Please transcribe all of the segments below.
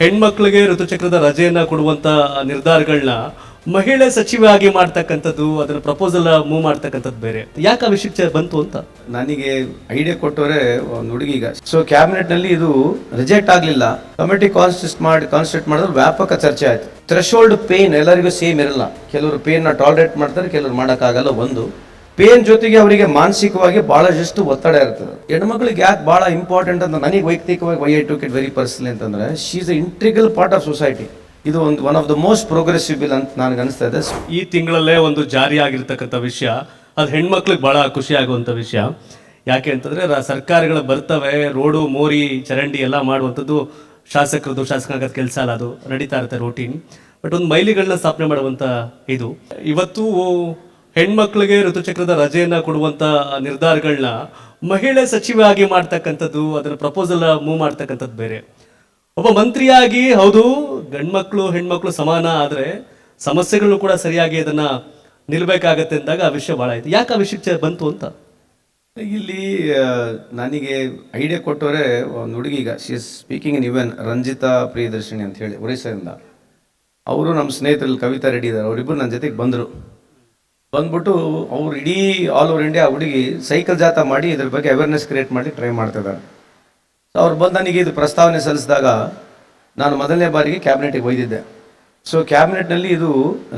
ಹೆಣ್ಮಕ್ಳಿಗೆ ಋತುಚಕ್ರದ ರಜೆಯನ್ನ ಕೊಡುವಂತ ನಿರ್ಧಾರಗಳನ್ನ ಮಹಿಳೆ ಸಚಿವೆ ಆಗಿ ಮಾಡ್ತಕ್ಕಂಥದ್ದು, ಅದನ್ನ ಪ್ರಪೋಸಲ್ ಮೂವ್ ಮಾಡ್ತಕ್ಕಂಥದ್ದು ಬೇರೆ. ಯಾಕೆ ಆ ವಿಷಯಕ್ಕೆ ಬಂತು ಅಂತ? ನನಗೆ ಐಡಿಯಾ ಕೊಟ್ಟವರೇ ಒಂದು ಹುಡುಗಿಗ ಸೊ ಕ್ಯಾಬಿನೆಟ್ನಲ್ಲಿ ಇದು ರಿಜೆಕ್ಟ್ ಆಗಲಿಲ್ಲ. ಕಮಿಟಿ ಕಾನ್ಸ್ಟಿಸ್ಟ್ ಮಾಡಿ ಕಾನ್ಸ್ಟಿಟ್ಯೂಟ್ ಮಾಡಿದ್ರೆ ವ್ಯಾಪಕ ಚರ್ಚೆ ಆಯ್ತು. ಥ್ರೆಶೋಲ್ಡ್ ಪೇನ್ ಎಲ್ಲರಿಗೂ ಸೇಮ್ ಇರಲ್ಲ. ಕೆಲವರು ಪೇನ್ನ ಟಾಲರೇಟ್ ಮಾಡ್ತಾರೆ, ಕೆಲವರು ಮಾಡೋಕ್ಕಾಗಲ್ಲ ಒಂದು. ಪೇನ್ ಜೊತೆಗೆ ಅವರಿಗೆ ಮಾನಸಿಕವಾಗಿ ಬಹಳಷ್ಟು ಒತ್ತಡ ಇರ್ತದೆ. ಹೆಣ್ಮಕ್ಳಿಗೆ ಯಾಕೆ ಬಹಳ ಇಂಪಾರ್ಟೆಂಟ್ ಅಂತ ನನಗೆ ವೈಯಕ್ತಿಕವಾಗಿ why I to it very personally ಅಂತಂದ್ರೆ she is a integral part of society ಇದು ಒಂದು one of the most progressive bill ಅಂತ ನನಗೆ ಅನಿಸ್ತಾ ಇದೆ. ಈ ತಿಂಗಳಲ್ಲೇ ಒಂದು ಜಾರಿ ಆಗಿರ್ತಕ್ಕಂಥ ವಿಷಯ, ಅದು ಹೆಣ್ಮಕ್ಳಿಗೆ ಬಹಳ ಖುಷಿ ಆಗುವಂಥ ವಿಷಯ. ಯಾಕೆ ಅಂತಂದ್ರೆ ಸರ್ಕಾರಗಳು ಬರ್ತವೆ, ರೋಡು, ಮೋರಿ, ಚರಂಡಿ ಎಲ್ಲ ಮಾಡುವಂಥದ್ದು ಶಾಸಕರದು ಶಾಸಕಾಂಗದ ಕೆಲಸ ಅಲ್ಲ ಅದು, ನಡೀತಾ ಇರುತ್ತೆ ರೋಟೀನ್ ಬಟ್ ಒಂದು ಮೈಲಿಗಳನ್ನ ಸ್ಥಾಪನೆ ಮಾಡುವಂಥ ಇದು. ಇವತ್ತು ಹೆಣ್ಮಕ್ಳಿಗೆ ಋತುಚಕ್ರದ ರಜೆಯನ್ನ ಕೊಡುವಂತ ನಿರ್ಧಾರಗಳನ್ನ ಮಹಿಳೆ ಸಚಿವ ಆಗಿ ಮಾಡ್ತಕ್ಕಂಥದ್ದು, ಅದನ್ನ ಪ್ರಪೋಸಲ್ ಮೂವ್ ಮಾಡ್ತಕ್ಕಂಥದ್ದು ಬೇರೆ. ಒಬ್ಬ ಮಂತ್ರಿಯಾಗಿ ಹೌದು, ಗಂಡ್ಮಕ್ಳು, ಹೆಣ್ಮಕ್ಳು ಸಮಾನ ಆದರೆ ಸಮಸ್ಯೆಗಳು ಕೂಡ ಸರಿಯಾಗಿ ಅದನ್ನ ನಿಲ್ಬೇಕಾಗತ್ತೆ ಅಂದಾಗ ಆ ವಿಷಯ ಬಹಳ ಆಯ್ತು. ಯಾಕೆ ಆ ವಿಷಯ ಬಂತು ಅಂತ? ಇಲ್ಲಿ ನನಗೆ ಐಡಿಯಾ ಕೊಟ್ಟವರೇ ಒಂದು ಹುಡುಗಿಗ she is speaking in even Ranjita Priyadarshini ಅಂತ ಹೇಳಿ, ಒರಿಸ್ಸಾದಿಂದ. ಅವರು ನಮ್ಮ ಸ್ನೇಹಿತರಲ್ಲಿ ಕವಿತಾ ರೆಡ್ಡಿ ಇದ್ದಾರೆ. ಅವರಿಬ್ಬರು ನನ್ನ ಜೊತೆಗೆ ಬಂದರು. ಬಂದ್ಬಿಟ್ಟು ಅವ್ರು ಇಡೀ ಆಲ್ ಓವರ್ ಇಂಡಿಯಾ ಹುಡುಗಿ ಸೈಕಲ್ ಜಾಥಾ ಮಾಡಿ ಇದ್ರ ಬಗ್ಗೆ ಅವೇರ್ನೆಸ್ ಕ್ರಿಯೇಟ್ ಮಾಡಿ ಟ್ರೈ ಮಾಡ್ತಿದ್ದಾರೆ ಸೊ ಅವ್ರು ಬಂದು ನನಗೆ ಇದು ಪ್ರಸ್ತಾವನೆ ಸಲ್ಲಿಸಿದಾಗ ನಾನು ಮೊದಲನೇ ಬಾರಿಗೆ ಕ್ಯಾಬಿನೆಟಿಗೆ ಒಯ್ದಿದ್ದೆ. ಸೊ ಕ್ಯಾಬಿನೆಟ್ನಲ್ಲಿ ಇದು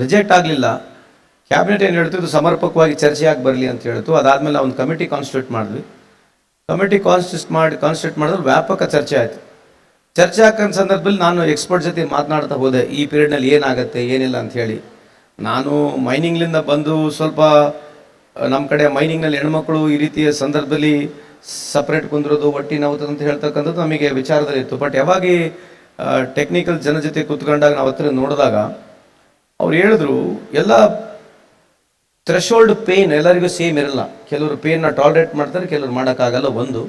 ರಿಜೆಕ್ಟ್ ಆಗಲಿಲ್ಲ. ಕ್ಯಾಬಿನೆಟ್ ಏನು ಹೇಳ್ತು? ಇದು ಸಮರ್ಪಕವಾಗಿ ಚರ್ಚೆಯಾಗಿ ಬರಲಿ ಅಂತ ಹೇಳ್ತು. ಅದಾದಮೇಲೆ ಒಂದು ಕಮಿಟಿ ಕಾನ್ಸ್ಟಿಟ್ಯೂಟ್ ಮಾಡಿದ್ವಿ. ಕಮಿಟಿ ಕಾನ್ಸ್ಟಿಟ್ಯೂಟ್ ಮಾಡಿ ಕಾನ್ಸ್ಟಿಟ್ಯೂಟ್ ಮಾಡಿದ್ರೆ ವ್ಯಾಪಕ ಚರ್ಚೆ ಆಯಿತು. ಚರ್ಚೆ ಹಾಕೋ ಸಂದರ್ಭದಲ್ಲಿ ನಾನು ಎಕ್ಸ್ಪರ್ಟ್ ಜೊತೆ ಮಾತನಾಡ್ತಾ ಹೋದೆ. ಈ ಪೀರಿಯಡ್ನಲ್ಲಿ ಏನಾಗುತ್ತೆ, ಏನಿಲ್ಲ ಅಂತ ಹೇಳಿ. ನಾನು ಮೈನಿಂಗ್ಲಿಂದ ಬಂದು ಸ್ವಲ್ಪ ನಮ್ಮ ಕಡೆ ಮೈನಿಂಗ್ನಲ್ಲಿ ಹೆಣ್ಮಕ್ಳು ಈ ರೀತಿಯ ಸಂದರ್ಭದಲ್ಲಿ ಸಪ್ರೇಟ್ ಕುಂದಿರೋದು, ಒಟ್ಟಿ ನಾವು ಅಂತ ಹೇಳ್ತಕ್ಕಂಥದ್ದು ನಮಗೆ ವಿಚಾರದಲ್ಲಿತ್ತು ಬಟ್ ಯಾವಾಗ ಟೆಕ್ನಿಕಲ್ ಜನ ಜೊತೆ ಕೂತ್ಕೊಂಡಾಗ ನಾವು ಹತ್ರ ನೋಡಿದಾಗ ಅವ್ರು ಹೇಳಿದ್ರು, ಎಲ್ಲ ಥ್ರೆಶೋಲ್ಡ್ ಪೇನ್ ಎಲ್ಲರಿಗೂ ಸೇಮ್ ಇರಲ್ಲ. ಕೆಲವರು ಪೇನ್ನ ಟಾಲರೇಟ್ ಮಾಡ್ತಾರೆ, ಕೆಲವರು ಮಾಡೋಕ್ಕಾಗಲ್ಲ ಒಂದು.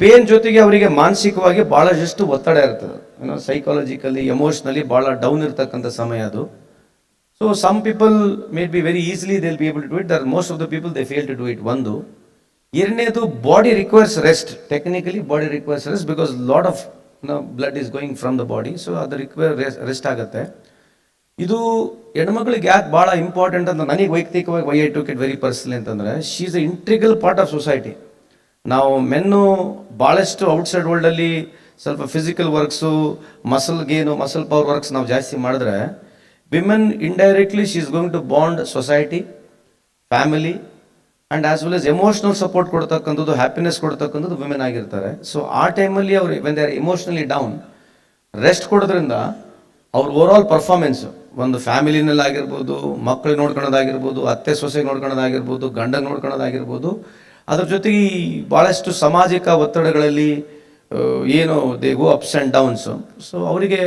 ಪೇನ್ ಜೊತೆಗೆ ಅವರಿಗೆ ಮಾನಸಿಕವಾಗಿ ಭಾಳಷ್ಟು ಒತ್ತಡ ಇರ್ತದೆ. ಏನೋ ಸೈಕಾಲಜಿಕಲಿ ಎಮೋಷ್ನಲಿ ಭಾಳ ಡೌನ್ ಇರ್ತಕ್ಕಂಥ ಸಮಯ ಅದು. So some people mate be very easily they'll be able to it there most of the people they fail to do it ಒಂದು ಎರಡನೇದು body requires rest technically body requires rest because lot of blood is going from the body so ಅದು require rest ಆಗುತ್ತೆ. ಇದು ಹೆಣ್ಮಕ್ಳಿಗೆ ಯಾಕೆ ಭಾಳ important ಅಂತ ನನಗೆ ವೈಯಕ್ತಿಕವಾಗಿ why I took it very personally ಅಂತಂದರೆ she is a integral part of society ನಾವು ಮೆನ್ನು ಭಾಳಷ್ಟು ಔಟ್ಸೈಡ್ ವರ್ಲ್ಡಲ್ಲಿ ಸ್ವಲ್ಪ physical works muscle gain muscle power works ನಾವು ಜಾಸ್ತಿ ಮಾಡಿದ್ರೆ women indirectly she is going to bond society family and as well as emotional support ಕೊಡ್ತಕ್ಕಂಥದ್ದು happiness ಕೊಡ್ತಕ್ಕಂಥದ್ದು women ಆಗಿರ್ತಾರೆ. ಸೊ ಆ ಟೈಮಲ್ಲಿ ಅವರು when they are emotionally down rest ಕೊಡೋದ್ರಿಂದ ಅವ್ರ ಓವರ್ ಆಲ್ ಪರ್ಫಾರ್ಮೆನ್ಸ್ ಒಂದು ಫ್ಯಾಮಿಲಿನಲ್ಲಾಗಿರ್ಬೋದು ಮಕ್ಕಳು ನೋಡ್ಕೊಳೋದಾಗಿರ್ಬೋದು, ಅತ್ತೆ ಸೊಸೆ ನೋಡ್ಕೊಳೋದಾಗಿರ್ಬೋದು, ಗಂಡ ನೋಡ್ಕೊಳೋದಾಗಿರ್ಬೋದು, ಅದ್ರ ಜೊತೆಗೆ ಭಾಳಷ್ಟು ಸಾಮಾಜಿಕ ಒತ್ತಡಗಳಲ್ಲಿ ಏನು they go ups and downs so ಅವರಿಗೆ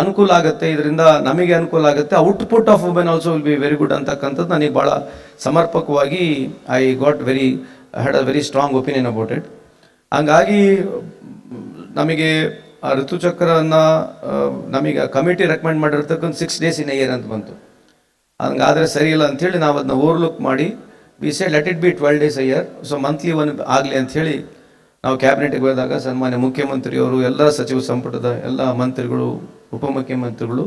ಅನುಕೂಲ ಆಗುತ್ತೆ, ಇದರಿಂದ ನಮಗೆ ಅನುಕೂಲ ಆಗುತ್ತೆ. Output of women also will be very good ಅಂತಕ್ಕಂಥದ್ದು ನನಗೆ ಭಾಳ ಸಮರ್ಪಕವಾಗಿ I got very had a very strong opinion about it ಹಂಗಾಗಿ, ನಮಗೆ ಆ ಋತುಚಕ್ರವನ್ನು ನಮಗೆ ಕಮಿಟಿ ರೆಕಮೆಂಡ್ ಮಾಡಿರ್ತಕ್ಕಂಥ ಸಿಕ್ಸ್ ಡೇಸ್ ಇನ್ ಇಯರ್ ಅಂತ ಬಂತು. ಹಂಗಾದರೆ ಸರಿ ಇಲ್ಲ ಅಂಥೇಳಿ ನಾವು ಅದನ್ನ ಓವರ್ಲುಕ್ ಮಾಡಿ we say let it be twelve days year so monthly one ಆಗಲಿ ಅಂಥೇಳಿ ನಾವು ಕ್ಯಾಬಿನೆಟ್ಗೆ ಹೋದಾಗ ಸನ್ಮಾನ್ಯ ಮುಖ್ಯಮಂತ್ರಿಯವರು, ಎಲ್ಲ ಸಚಿವ ಸಂಪುಟದ ಎಲ್ಲ ಮಂತ್ರಿಗಳು ಉಪಮುಖ್ಯಮಂತ್ರಿಗಳು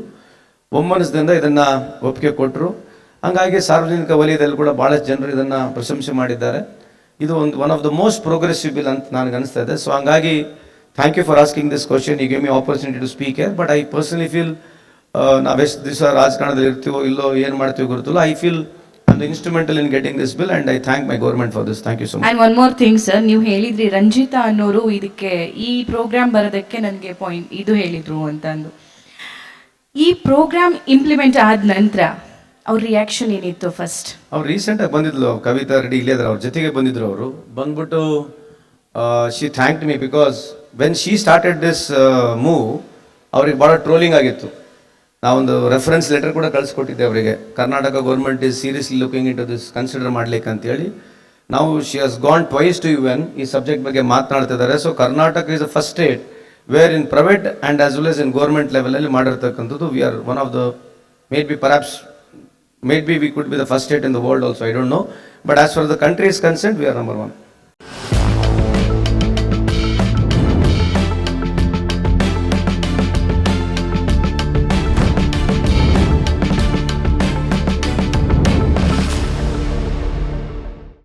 ಒಮ್ಮನಸದಿಂದ ಇದನ್ನು ಒಪ್ಪಿಗೆ ಕೊಟ್ಟರು ಹಂಗಾಗಿ ಸಾರ್ವಜನಿಕ ವಲಯದಲ್ಲಿ ಕೂಡ ಭಾಳಷ್ಟು ಜನರು ಇದನ್ನು ಪ್ರಶಂಸೆ ಮಾಡಿದ್ದಾರೆ. ಇದು ಒಂದು one of the most progressive bill ಅಂತ ನನಗೆ ಅನಿಸ್ತಾ ಇದೆ. ಸೊ ಹಂಗಾಗಿ thank you for asking this question you gave me opportunity to speak here but I personally feel ನಾವೆಷ್ಟು ದಿವಸ ರಾಜಕಾರಣದಲ್ಲಿ ಇರ್ತೀವೋ ಇಲ್ಲೋ ಏನು ಮಾಡ್ತೀವಿ ಗೊತ್ತಿಲ್ಲ. I feel and instrumental in getting this bill and I thank my government for this thank you so much one more thing sir ನೀವು ಹೇಳಿದ್ರಿ ರಂಜಿತಾ ಅನ್ನೋರು ಇದಕ್ಕೆ ಈ ಪ್ರೋಗ್ರಾಮ್ ಬರೋದಕ್ಕೆ ನನಗೆ ಪಾಯಿಂಟ್ ಇದು ಹೇಳಿದ್ರು ಅಂತ ಅಂದು. ಈ ಪ್ರೋಗ್ರಾಮ್ ಇಂಪ್ಲಿಮೆಂಟ್ ಆದ ನಂತರ ಅವ್ರ ರಿಯಾಕ್ಷನ್ ಏನಿತ್ತು ಫಸ್ಟ್ ಅವ್ರು ರೀಸೆಂಟಾಗಿ ಬಂದಿದ್ಲು, ಕವಿತಾ ರೆಡ್ಡಿ ಇಲ್ಲೇ ಅವ್ರ ಜೊತೆಗೆ ಬಂದಿದ್ರು ಅವರು. ಬಂದ್ಬಿಟ್ಟು she thank me because when she started this move ಅವ್ರಿಗೆ ಭಾಳ ಟ್ರೋಲಿಂಗ್ ಆಗಿತ್ತು. ನಾವೊಂದು ರೆಫರೆನ್ಸ್ ಲೆಟರ್ ಕೂಡ ಕಳಿಸ್ಕೊಟ್ಟಿದ್ದೆ ಅವರಿಗೆ. Karnataka government is seriously looking into this consider ಮಾಡ್ಲಿಕ್ಕೆ ಅಂತೇಳಿ. ನಾವು she has gone twice to you when ಈ ಸಬ್ಜೆಕ್ಟ್ ಬಗ್ಗೆ ಮಾತನಾಡ್ತಿದ್ದಾರೆ. So Karnataka is a first state where in private and as well as in government ಲೆವೆಲಲ್ಲಿ ಮಾಡಿರ್ತಕ್ಕಂಥದ್ದು we are one of the may be perhaps may be we could be the first eight in the world also I don't know but as far the countries concert we are number one